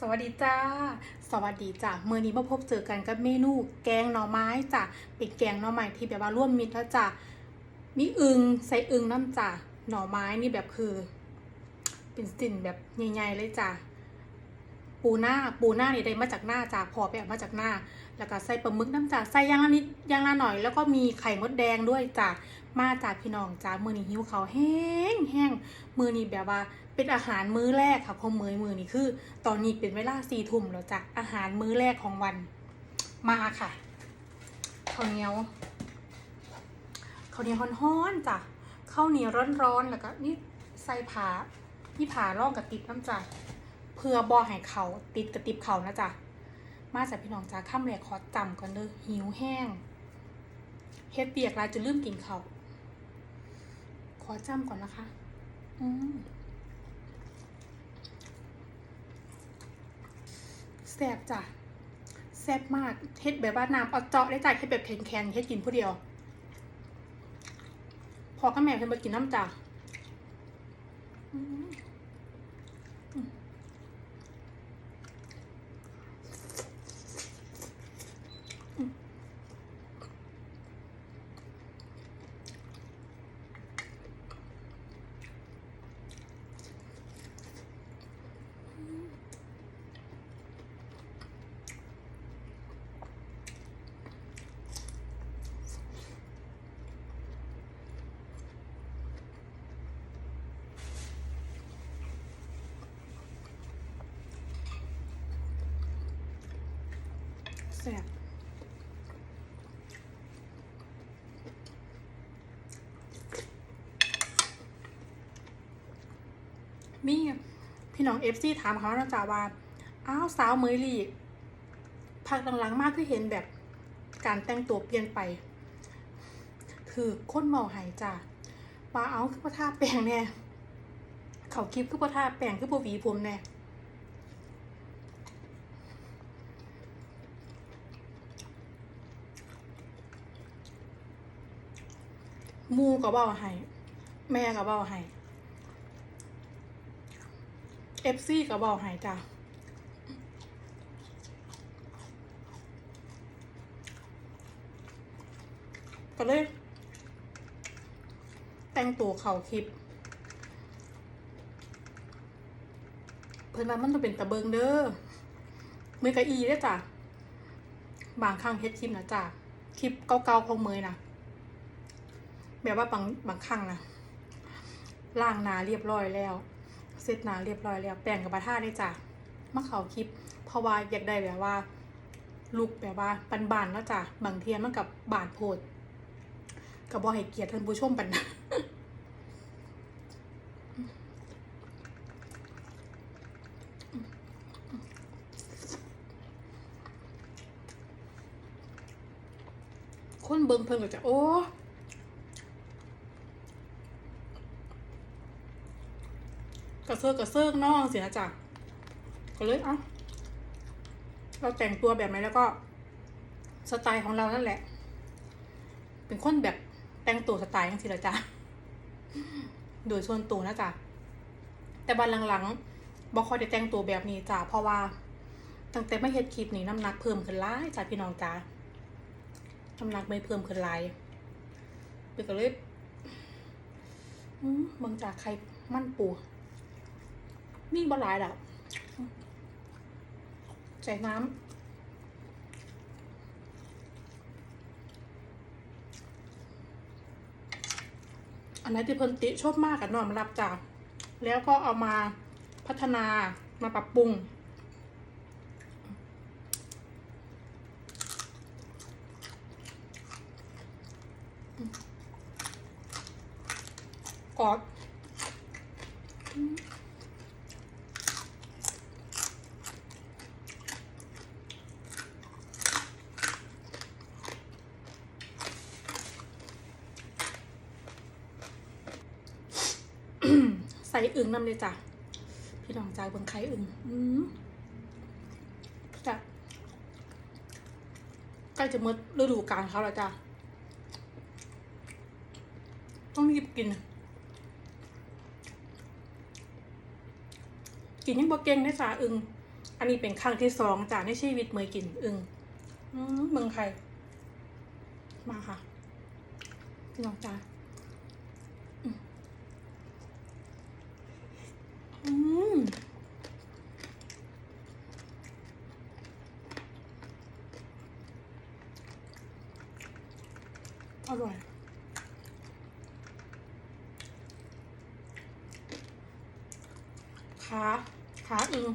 สวัสดีจ้า สวัสดีจ้าเมื่อนี้มาพบเจอกันกับเมนู แกงหน่อไม้จ้ะเป็นแกงหน่อไม้ที่แบบว่าร่วมมิตรแล้วจ้ะมีอึงใส่อึงน้ำจ้ะหน่อไม้นี่แบบคือ เป็นสิ่นแบบใหญ่ๆเลยจ้ะ ปูหน้าปูหน้านี่ได้มาจากหน้าจ้ะพอไปเอามาจากหน้า แล้วก็ใส่ปลาหมึกน้ำจ้ะใส่อยางละนิดอยางละหน่อย แล้วก็มีไข่มดแดงด้วยจ้ะมาจากพี่น้องจ้ะมือนี้หิวเขาแห้งแห้งมือนี้แบบว่าเป็นอาหารมื้อแรกค่ะเพอมื้อมือนี้คือ ตอนนี้เป็นเวลาสี่ทุ่มแล้วจ้ะอาหารมื้อแรกของวันมาค่ะข้าวเหนียวข้าวเหนียวฮ้อนๆจ้ะข้าวเหนียวร้อนๆแล้วก็นี่ใส่ผานี่ผาร่องกับติดน้ำจ้ะ เพื่อบอกให้เขาติดกับติบเขานะจ๊ะ มาจากพี่น้องจ้าข้ามแรกขอจำก่อนเด้อหิวแห้งเฮ็ดเปียกลายจะลืมกินเขาขอจำก่อนนะคะ อืมแซ่บจ้ะแซ่บมากเฮ็ดแบบว่าน้ำเอาเจาะได้จ้ะเฮ็ดแบบแข็งๆเฮ็ดกินผู้เดียว พอกับแม่เพิ่นมากินน้ำจ้ะ แซ่บมีพี่น้องเอฟซีถามเขานะจ๊ะว่า อ้าวสาวเมยลีพักหลังๆมากคือเห็นแบบการแต่งตัวเปลี่ยนไป คือคนเมาหายจ้ะว่าเอาคือพ่อท่าแปลงแน่เขาคลิปคือพ่อท่าแปลงคือพ่อหวีผมแน่ มูก็เบ้าให้แม่ก็เบ้าให้เอฟซีก็เบ้าให้จ้ะก็เลย แต่งตัวเข่าคลิป เพิ่นว่ามันต้องเป็นตะเบิงเด้อมือกะอีได้จ้ะบางครั้งเฮ็ดคลิปนะจ้ะคลิปเก่าๆของเมยนะ แบบว่าบางบางครั้งนะล่างนาเรียบร้อยแล้วเสร็จหนาเรียบร้อยแล้วแปรงกับปะท่าได้จ้ะมาเขาคลิป เพราะว่าอยากได้แบบว่าลุกแบบว่าบานๆแล้วจ้ะบางเทียนมันกับบานโพดกับบอให้เกียรติท่านผู้ชมปันนะคนเบิ่งเพิ่นก็จะโอ้ ระเซิร์กระเซิร์กน้องเสียจ้ะก็เลยเอ้าเราแต่งตัวแบบไหนแล้วก็สไตล์ของเรานั่นแหละ เป็นคนแบบแต่งตัวสไตล์ยังสิละจ้ะโดยส่วนตัวนะจ๊ะแต่บันหลังๆบอกคอยได้แต่งตัวแบบนี้จ้ะเพราะว่า ตั้งแต่ไม่เฮ็ดคลิปนี้น้ำหนักเพิ่มขึ้นหลายจ้ะพี่น้องจ้ะน้ำหนักไม่เพิ่มขึ้นหลายเปนก็เลยอืมเมืองจากใครมั่นปู มีบหลายดอกใส่น้ำอันไหนที่เพิ่นติชอบมากกับนอมรับจ้ะแล้วก็เอามาพัฒนามาปรับปรุงกรอบ ใส่อึ่งนำเลยจ้ะ พี่น้องจ่ายเบิ่งไข่อึ่งอืมจ้ะใกล้จะมดฤดูกาลเขาแล้วจ้ะ ต้องรีบกิน กินยังบ่เก่งได้สาอึ่งอันนี้เป็นครั้งที่สองจากในชีวิตเมยกินอึงอืมเมืองไทยมาค่ะพี่น้องจ้าอืมอืมอร่อย ขาขาอึง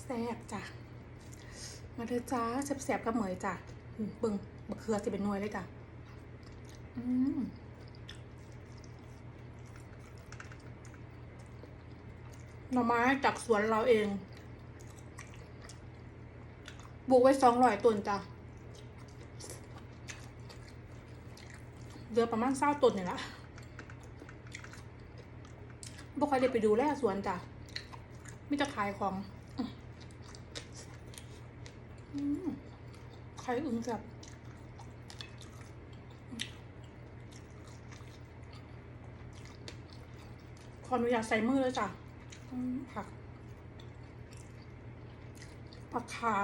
แซ่บจ้ะ มาเถอะจ้าแซ่บๆกับเหมยจ้ะเบึงบะเขือจะเป็นน่วยเลยจ้ะ อืม หน่อไม้จากสวนเราเองปลูกไว้สองร้อยต้นจ้ะเหลือประมาณเศร้าต้นนี่ละบ่ค่อยได้ไปดูแลสวนจ้ะมิจะขายของอืมใครอึ้งจับขออนุญาตใส่มือเลยจ้ะ ผัก ผักขา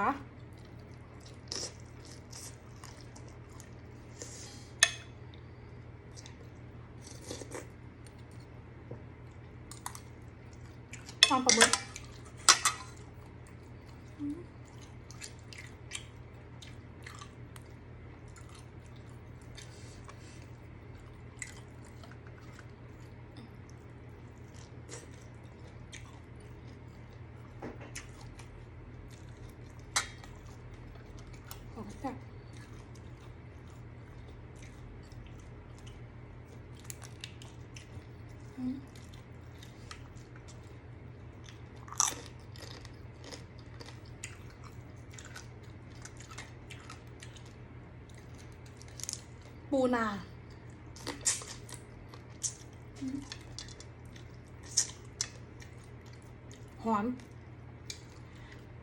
ความปลาหมึกอืมของแซ่บอืม ปูนาหอม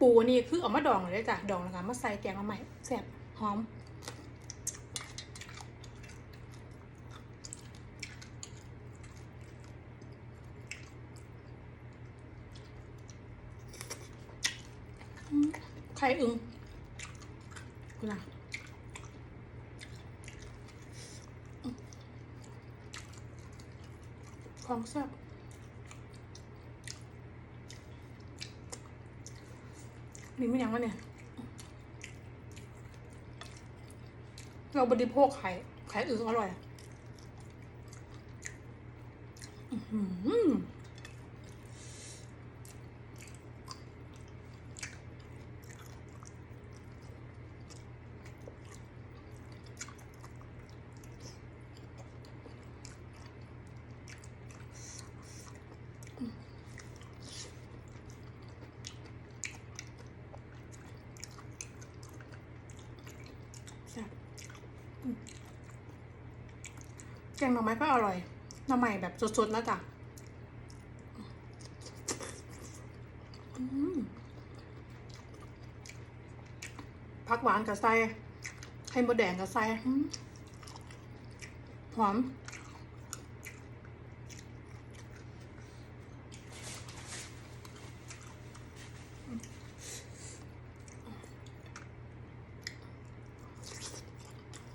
ปูนี่คือเอามาดองเลยจ้ะดองแล้วก็มาใส่แกงมาใหม่แซ่บหอมอืมไข่อึงคุณล่ะอืม ของแซ่บนี่ไม่ยังวะเนี่ย เราบริโภคไข่ไข่อึงอร่อยอะอื้อหือ แซ่บอืม แกงหน่อไม้ก็อร่อย หน่อไม้แบบสดๆนะจ๊ะผักหวานกับไส้ไข่มดแดงกับไส้อืมหอม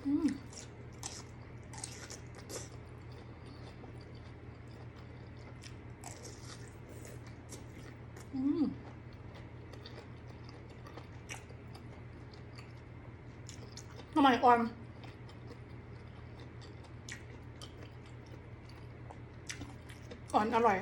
อืมอืม ทำไมอ่อนอ่อนอร่อย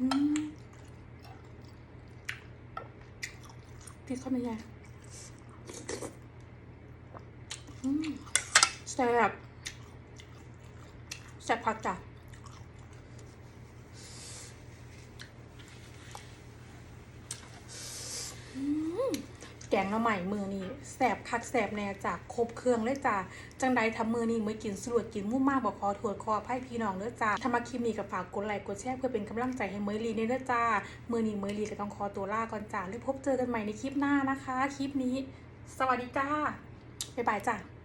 กินเข้าไปยังแซ่บแซ่บผักจ้ะ แกงละใหม่มือนี่แสบคักแสบแน่จากครบเครื่องเลยจ้าจังใดทำมือนี่มือกินสรวดกินมุ่มมากบอกคอถวดคออภัยพี่น้องเด้อจ้าทำมาคลิปนี้ก็ฝากกดไลค์กดแชร์เพื่อเป็นกำลังใจให้เมยลีในเด้อจ้ามือนี่เมยลีก็ต้องคอตัวล่าก่อนจ้าแล้วพบเจอกันใหม่ในคลิปหน้านะคะ คลิปนี้ สวัสดีจ้าบ๊ายบายจ้า